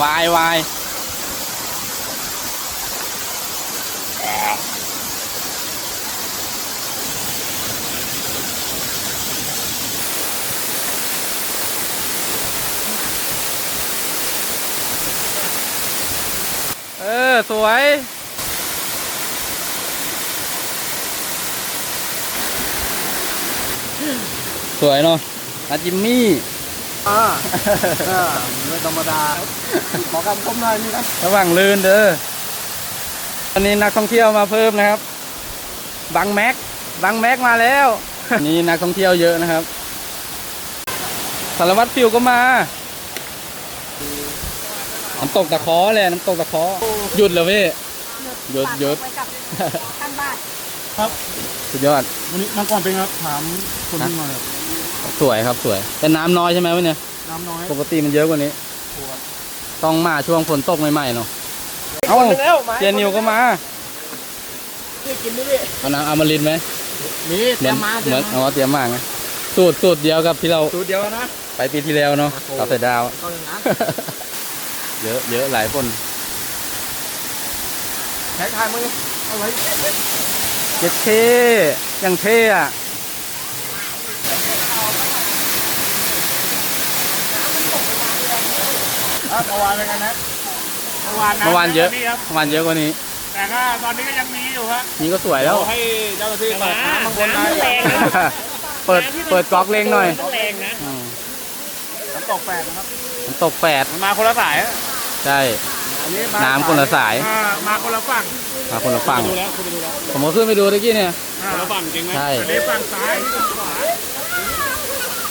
วายวายเออ สวย สวยเนาะอาจิมมี่ อ่าอ่าไม่ธรรมดาขอคำคมหน่อยนี่ครับระหว่างลื่นเด้อตอนนี้นักท่องเที่ยวมาเพิ่มนะครับ บังแม็ก บังแม็กมาแล้ว นี่นักท่องเที่ยวเยอะนะครับ สารวัตรฟิวก็มา น้ำตกตะเคอเลยน้ำตกตะเคอหยุดเลยเว้ย หยุดหยุดไว้กับท่านบ้าน ครับ สุดยอด วันนี้น้ำก่อนเป็นไงครับ ถามคนที่มาครับ สวยครับสวย แต่น้ำน้อยใช่ไหมวะเนี่ย น้ำน้อยปกติมันเยอะกว่านี้ ต้องมาช่วงฝนตกใหม่ๆเนาะ เอ้าแล้วเจนิวก็มาพี่กินนี่พี่เอาน้ำอมฤตไหมมีเหมือนมาเหมือนอ๋อเตรียมมาไงสูตรสูตรเดียวกับที่เราสูตรเดียวนะ ไปปีที่แล้วเนาะโอ้โหกับใส่ดาว ก็อย่างนั้นเยอะเยอะหลายคนใช้ทายมือเอาไว้ เจ็ดเท่ยังเท่อะ อะเมื่อวานเป็นไงนะเมื่อวานเมื่อวานเยอะนี่ครับเมื่อวานเยอะกว่านี้ แต่ก็ตอนนี้ก็ยังมีอยู่ฮะนี่ก็สวยแล้วเราให้เจ้าหน้าที่เปิดน้ำบางคนได้น้ำแรงนะเปิดเปิดก๊อกเล้งหน่อยต้องแรงนะอืมน้ำตกแปดนะครับน้ำตกแปดมันมาคนละสายอะใช่ อันนี้มาน้ำคนละสาย อ่ามาคนละฝั่งมาคนละฝั่ง ดูแล้วคุณไปดูแล้วผมก็ขึ้นไปดูตะกี้เนี่ยคนละฝั่งจริงไหมใช่ อันนี้ฝั่งซ้ายนี่ฝั่งขวา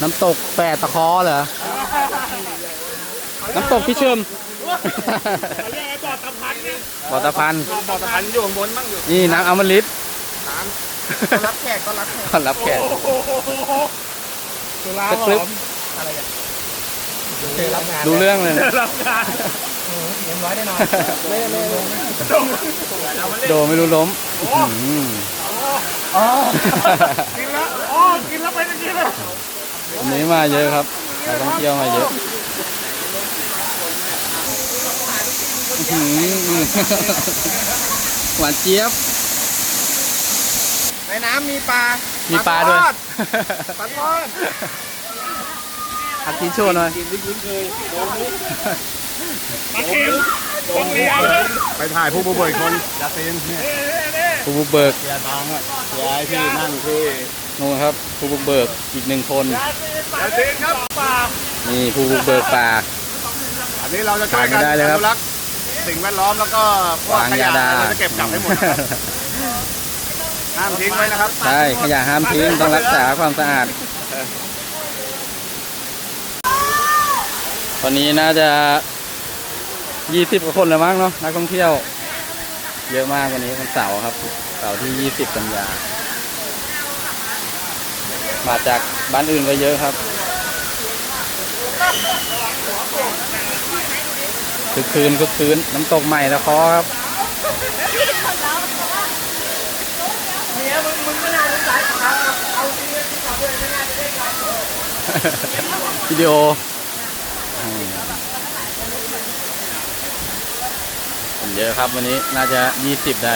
น้ำตกแปดตะเคอเหรอ น้ำตกพี่เชิมเขาเรียกไอ้บอดตะพันเนี่ยบอตะพัน บอตะพันอยู่ข้างบนบ้างอยู่นี่นางอมฤตน้ำก็รับแขกก็รับแขกต้อนรับแขก โอ้โหตุลาสหคริอปมต์เคยรับงานดูเรื่องเลยนะรับงานเรียบร้อยแน่นอนเล่เล่โดไม่รู้ล้มอื้อหืออ๋อกินแล้วอ๋อกินแล้วไปเมื่อกี้เลยวันนี้มาเยอะครับนักท่องเที่ยวมาเยอะอื้อ หือหวานเจี๊ยบ ในน้ำมีปลา มีปลาด้วยทอปลาทอดอัดทีโชว์หน่อยมาเค็มต้องเลี้ยงนะไปถ่ายผู้บุกเบิกคนยาซีนเนี่ยผู้บุกเบิกเสียตังค์อะเสียให้พี่นั่งที่นู่นครับ ผู้บุกเบิกอีกหนึ่งคนยาซีนครับป่านี่ผู้บุกเบิกป่าอันนี้เราจะช่วยกันขาดไม่ได้เลยครับอนุรักษ์ สิ่งแวดล้อมแล้วก็พวกวางขยายะดา เราจะเก็บกลับให้หมดนะครับห้ามทิ้งไว้นะครับใช่ขยะห้ามทิ้งต้องรักษาความสะอาด ตอนนี้น่าจะยี่สิบกว่าคนแล้วมั้งเนาะนักท่องเที่ยว เยอะมากวันนี้วันเสาร์ครับเสาร์ที่ยี่สิบกันยา มาจากบ้านอื่นก็เยอะครับ คึกคืนคึกคืนน้ำตกใหม่ตะคอครับวิดีโออืมคนเยอะครับวันนี้น่าจะยี่สิบได้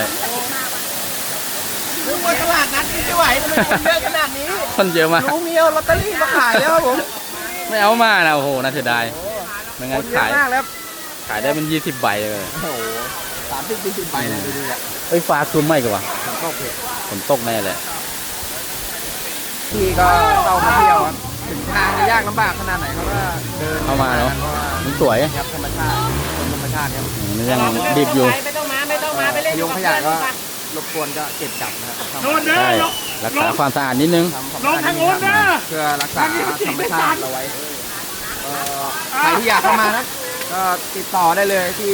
นึกว่าตลาดนัดไม่ไหวทำไมคนเยอะขนาดนี้ คนเยอะมากลุงเมียวลอตเตอรี่มาขายแล้วครับผม ไม่เอามานะโอ้โหน่าเสียดายไม่คงั้นนเยอะขายมากแล้ว ขายได้เป็นยี่สิบใบเลยโอ้โหสามสิบสี่สิบใบเลยดูดิอะเอ้ยฟ้าครึ้มไหมกันวะผมก็โอเคฝนตกแน่เลยพี่ก็เรามาเที่ยวครับถึงทางจะยากลำบากขนาดไหนเขาก็เดินเข้ามาเนาะมันสวยครับธรรมชาติคนธรรมชาติครับอืมมันยังดิบอยู่ไม่ต้องมาไม่ต้องมาไปเล่นยงขยะก็รบกวนก็เก็บกลับนะครับทำโน่นเด้อใช่ลงรักษาความสะอาดนิดนึงทำความลงสะอาดทางโน้นเด้อเพื่อรักษาธรรมชาติเอาไว้เอ่อใครที่อยากเข้ามานะ ก็ติดต่อได้เลยที่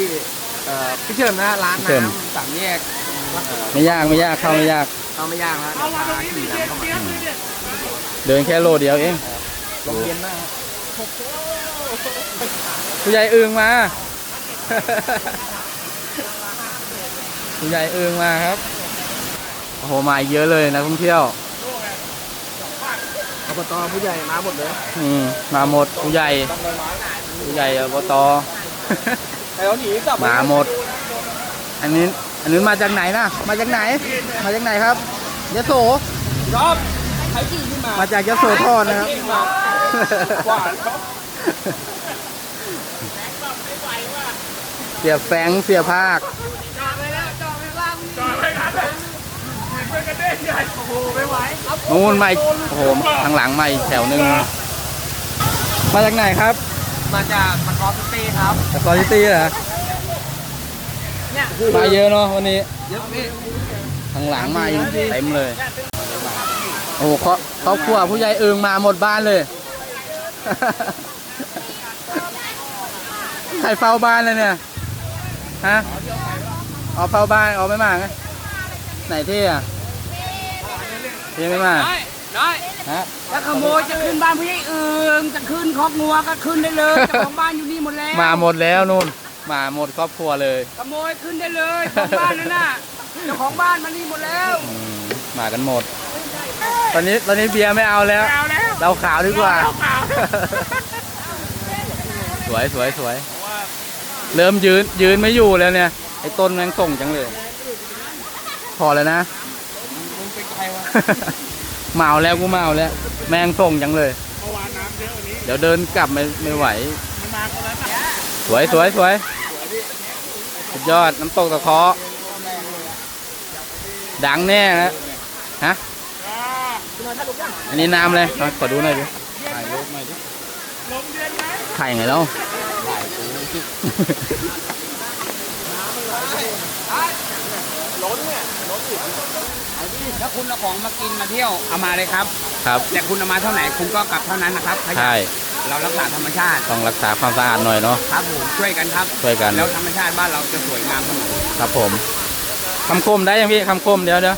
เอ่อพี่เชิมนะร้านพี่เชิม น้ำสามแยกเอ่อไม่ยากไม่ยากเข้าไม่ยาก เข้าไม่ยากนะเอาเดี๋ยวมาตรงพานี้ขี่มีเด็น้ำกเข้ามาเตี้ยเลยเนี่ยเดินแค่โลเดียวเอง ลมเย็นมากครับผู้ใหญ่อึงมา ผู้ใหญ่อึงมาครับ โอ้โห มาอีกเยอะเลยนักท่องเที่ยว อบตผู้ใหญ่มาหมดเลยอืมมาหมดผู้ใหญ่ ผู้ใหญ่อบตใครเขาหนีกลับมาหมด อันนี้ อันนี้มาจากไหนนะ มาจากไหน มาจากไหนครับยโส รอบใครขี่ขึ้นมามาจากยโสธรนะครับขี่มากวาดครับเสียแฟงเสียภาค จอดเลยครับเลยเพื่อนกันเด้งใหญ่โอ้โหไม่ไหว นู่นมาอีกโอ้โหทางหลังมาอีกแถวหนึ่งมาจากไหนครับ มาจากมันกอสตีครับจากซอยซิตี้เหรอมาเยอะเนาะวันนี้เยอะพี่ทางหลังมาอีกเต็มเลย โอ้โหครอบครอบครัวผู้ใหญ่เอิงมาหมดบ้านเลยใครเฝ้าบ้านเลยเนี่ย ฮะเอาเฝ้าบ้านเอาไม่มาไง ไหนเที่อะ เที่ไม่มาน้อยน้อยฮะถ้าขโมยจะขึ้นบ้านผู้ใหญ่อื่นจะขึ้นคอกงัวก็ขึ้นได้เลยเจ้าของบ้านอยู่นี่หมดแล้วมาหมดแล้วนู่น มาหมดครอบครัวเลยขโมยขึ้นได้เลยเจ้าของบ้านนั่นน่ะเจ้าของบ้านมานี่หมดแล้วอืมมากันหมด ตอนนี้ตอนนี้เบียร์ไม่เอาแล้ว เอาแล้วเราขาวดีกว่าเราขาวสวยสวยสวย เริ่มยืนยืนไม่อยู่แล้วเนี่ย ไอ้ต้นแมงส่งจังเลย พอแล้วนะมึง เป็นใครวะเมาแล้วกูเมาแล้ว แมงส่งจังเลย เมื่อวานน้ำเยอะกว่านี้ เดี๋ยวเดินกลับไม่ไม่ไหว มันมาคนละหนักสวยสวยสวยสุดยอดน้ำตกตะเคาะดังแน่นะฮะอ่าอันนี้น้ำเลยเอาขอดูหน่อยดิลมเย็นไหมไข่ไงแล้วถ้า ถ้าคุณเอาของมากินมาเที่ยวเอามาเลยครับ ครับแต่คุณเอามาเท่าไหร่คุณก็กลับเท่านั้นนะครับขยะใช่เรารักษาธรรมชาติต้องรักษาความสะอาดหน่อยเนาะครับผมช่วยกันครับช่วยกันแล้วธรรมชาติบ้านเราจะสวยงามเสมอครับผมคำคมได้ยังพี่คำคมเดี๋ยวเดี๋ยว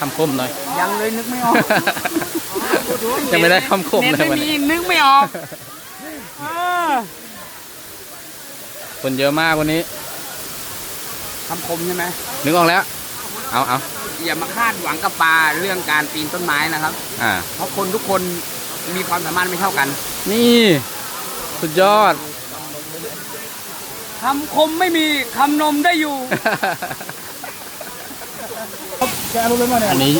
คำคมหน่อย ยังเลยนึกไม่ออกยังไม่ได้คำคมเลยม่วันนี้นึกไม่ออกคนเยอะมากวันนี้ คำคมใช่ไหมนึกออกแล้ว เอาเอาอย่ามาคาดหวังกับปลาเรื่องการปีนต้นไม้นะครับ อ่า เพราะคนทุกคนมีความสามารถไม่เท่ากัน นี่ สุดยอด คำคมไม่มีคำนมได้อยู่ อันนี้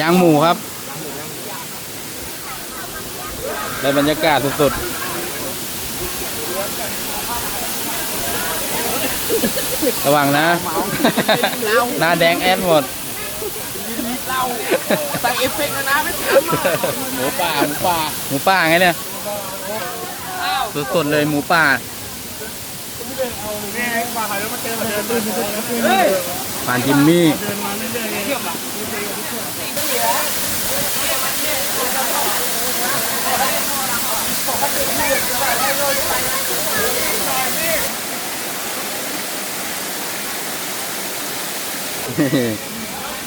ย่างหมูครับ ได้บรรยากาศสุดๆ ระวังนะ หน้าแดงแอดหมดใส่เอฟเฟกต์นะไม่ทหมูป่าหมูป่าหมูป่าไงเนี่ยสดๆเลยหมูป่านี่มาขายรถมาเจอมาเดินมาเดินำเฮ้ยปานจิมมี่ เดินมาเรื่อยๆเอง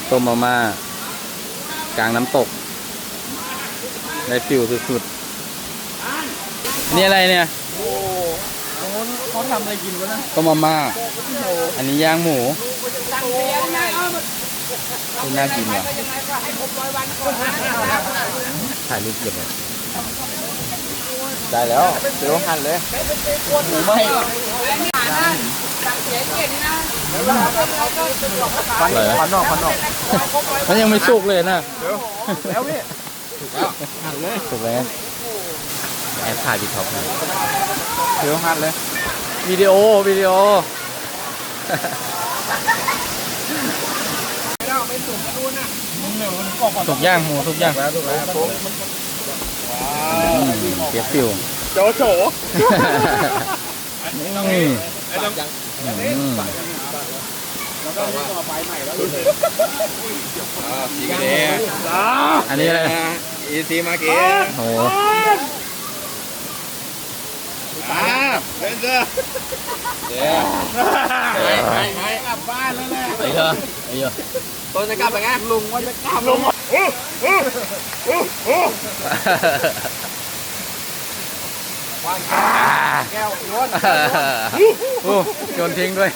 ต้มมาม่ากลางน้ำตก ได้ฟิวสุดๆ นี่อะไรเนี่ยเขาทำอะไรกินวะนะต้มมาม่า อันนี้ย่างหมูสั่งเสียยังไงเออคุณน่ากินว่ะยังไงก็ให้ครบร้อยวันก่อนนะถ่ายรูปเก็บไว้ได้แล้วเดี๋ยวหั่นเลยหมูไหม่สั่งเสียเก่งนะ ฟันฟันออกฟันออกมันยังไม่สุกเลยนะแล้วพี่สุกแล้วแอบถ่ายพี่ท็อปนะเดี๋ยวหั่นเลยวิดีโอวิดีโอสุกย่างหมูสุกย่างแล้วถูก แล้วปุ๊บอืมเก็บฟิวโจโฉนี่ไอ้ต้องอืมสีเกอ่าอันนี้อะไรอีซีมาเกโอ้โหอ่าเล่นเด้อเดี๋ยวไปไปกลับบ้านแล้วแหละไอ้เหรอไอ้เหรอตัวจะกลับไปไงลุงว่าจะกลับลงมาโอ้โอ้โอ้โอ้แก้วโยนโอ้โยนทิ้งด้วย